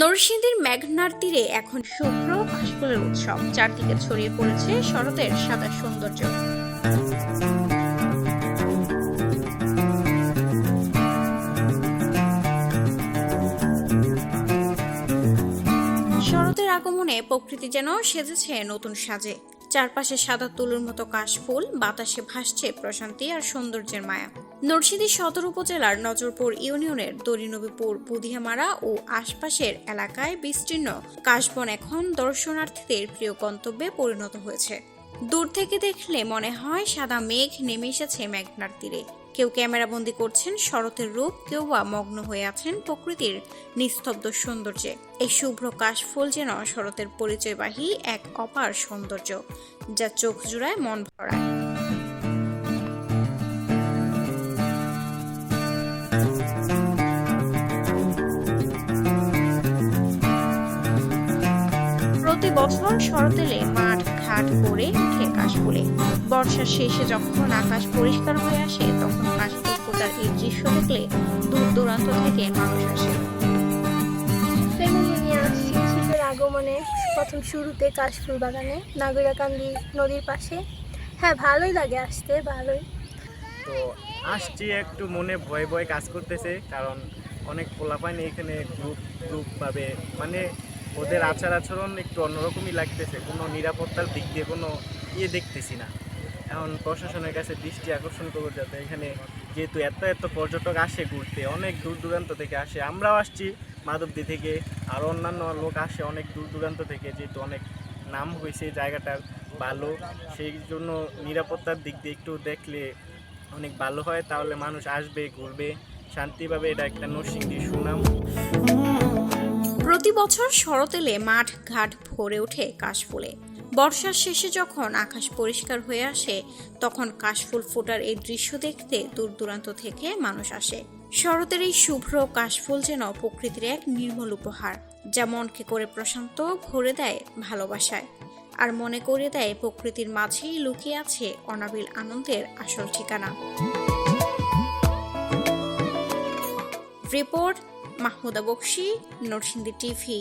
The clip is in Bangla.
নরসিংদীর মেঘনার তীরে এখন শুভ্র কাশফুলের উৎসব, চারদিকে ছড়িয়ে পড়েছে শরতের সাদা সৌন্দর্য। শরতের আগমনে প্রকৃতি যেন সেজেছে নতুন সাজে। চারপাশে সাদা তুলোর মতো কাশফুল বাতাসে ভাসছে প্রশান্তি আর সৌন্দর্যের মায়া। নরসিংদী সদর উপজেলার নজরপুর ইউনিয়নের দরিনবীপুর বুধিয়ামারা ও আশপাশের এলাকায় বিস্তীর্ণ কাশবন এখন দর্শনার্থীদের প্রিয় গন্তব্যে পরিণত হয়েছে। দূর থেকে দেখলে মনে হয় সাদা মেঘ নেমে এসেছে মেঘনার তীরে। কেউ ক্যামেরাবন্দি করছেন শরতের রূপ, কেউ বা মগ্ন হয়ে আছেন প্রকৃতির নিস্তব্ধ সৌন্দর্যে। এই শুভ্র কাশফুল যেন শরতের পরিচয়বাহী এক অপার সৌন্দর্য, যা চোখ জুড়ায় মন ভরায়। প্রতি বছর শরৎ এলে মাঠ ঘাট করে উঠে কাশফুলে বর্ষার শেষে যখন আকাশ পরিষ্কার হয়ে আসে তখন কাশফুল ফোটার এই দৃশ্য দেখলে দূর দূরান্ত থেকে মানুষ আসে। আগমনে প্রথম শুরুতে কাশফুল বাগানে নাগরিকান্দি নদীর পাশে। হ্যাঁ ভালোই লাগে আসতে ভালোই। তো আসছি একটু মনে ভয় ভয় কাজ করতেছে কারণ অনেক পোলাপাইন এখানে গ্রুপ গ্রুপ ভাবে মানে ওদের আচার আচরণ একটু অন্যরকমই লাগতেছে, কোনো নিরাপত্তার দিক দিয়ে কোনো ইয়ে দেখতেছি না। এখন প্রশাসনের কাছে দৃষ্টি আকর্ষণ করব যাতে এখানে যেহেতু এত এত পর্যটক আসে ঘুরতে, অনেক দূর দূরান্ত থেকে আসে, আমরাও আসছি মাধবদী থেকে, আর অন্যান্য লোক আসে অনেক দূর দূরান্ত থেকে, যেহেতু অনেক নাম হয়েছে জায়গাটার ভালো, সেই জন্য নিরাপত্তার দিক দিয়ে একটু দেখলে অনেক ভালো হয়, তাহলে মানুষ আসবে, ঘুরবে, শান্তিভাবে এটা একটা নরসিংদীর সুনাম। প্রতি বছর শরৎ এলে মাঠ ঘাট ভরে ওঠে কাশফুলে। বর্ষার শেষে যখন আকাশ পরিষ্কার হয়ে আসে, তখন কাশফুল ফোটার এই দৃশ্য দেখতে দূর দূরান্ত থেকে মানুষ আসে। শরতের এই শুভ্র কাশফুল যেন প্রকৃতির এক নির্মল উপহার, যা মনকে করে প্রশান্ত, ভরে দেয় ভালোবাসায়। আর মনে করে দেয় প্রকৃতির মাঝেই লুকিয়ে আছে অনাবিল আনন্দের আসল ঠিকানা। Report Mahmuda Bakshi Narsingdi TV.